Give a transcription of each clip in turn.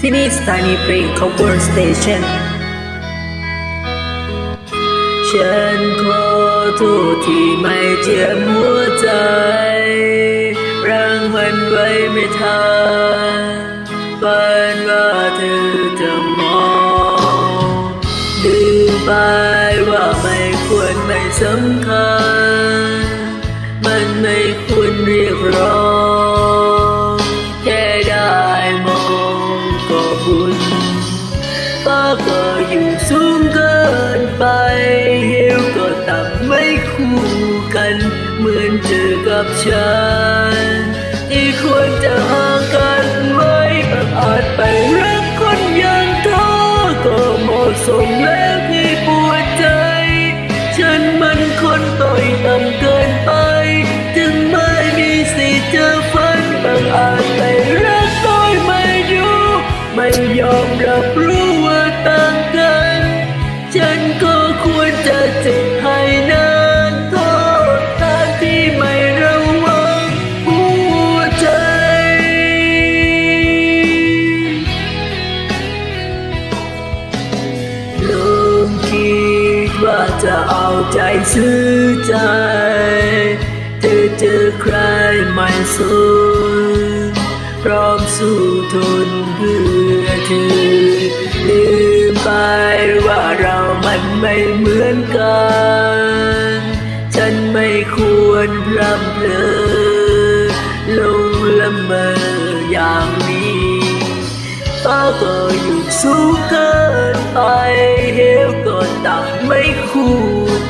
ที่นี่สถานีเพลง cover station ฉันขอโทษที่ไม่เจียมหัวใจรังมันไว้ไม่ทันฝันว่าเธอจะมองลืมไปว่าไม่ควรไม่สำคัญ มันไม่ควรเรียกร้อง คู่กันเหมือนเธอกับฉันที่ควรจะห่างกันไว้บังอาจไปรักคนอย่างเธอก็เหมาะสมแล้วที่ปวดใจ ฉันมันคนต่อยต่ำเกินไป จึงไม่มีสิทธิ์จะฝันบังอาจไปรักโดยไม่รู้ไม่ยอมรับรู้ว่าต่างกัน ฉันก็ ว่าจะเอาใจซื้อใจ เธอเจอใครไม่สนพร้อมสู้ทนเพื่อเธอลืมไปว่าเรามันไม่เหมือนกัน ฉันไม่ควรพรำเพลอลงละเมออย่างนี้ฟ้าก็อยู่สูงเกินไป ต่ำไม่คู่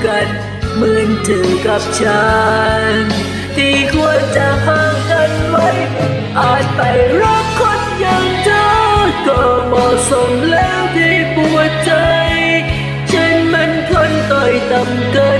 กันเหมือนเธอกับฉัน ที่ควรจะห่างกันไว้อาจไปรักคนอย่างเธอก็เหมาะสมแล้วที่ปวดใจ ฉันมันคนต่อยต่ำเกิน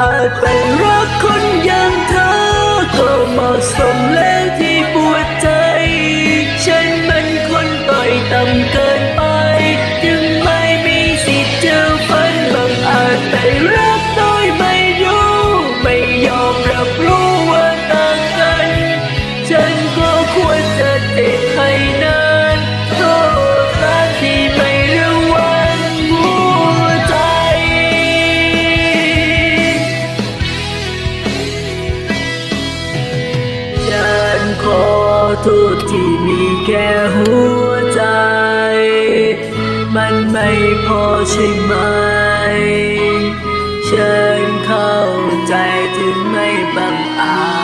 อาจไปรักคนอย่างเธอ ก็เหมาะสมแล้วที่ปวดใจ ฉันมันคนต่อยต่ำเกิน ทษที่มีแค่หัวใจ มันไม่พอใช่ไหม ฉันเข้าใจถึงไม่บังอาจ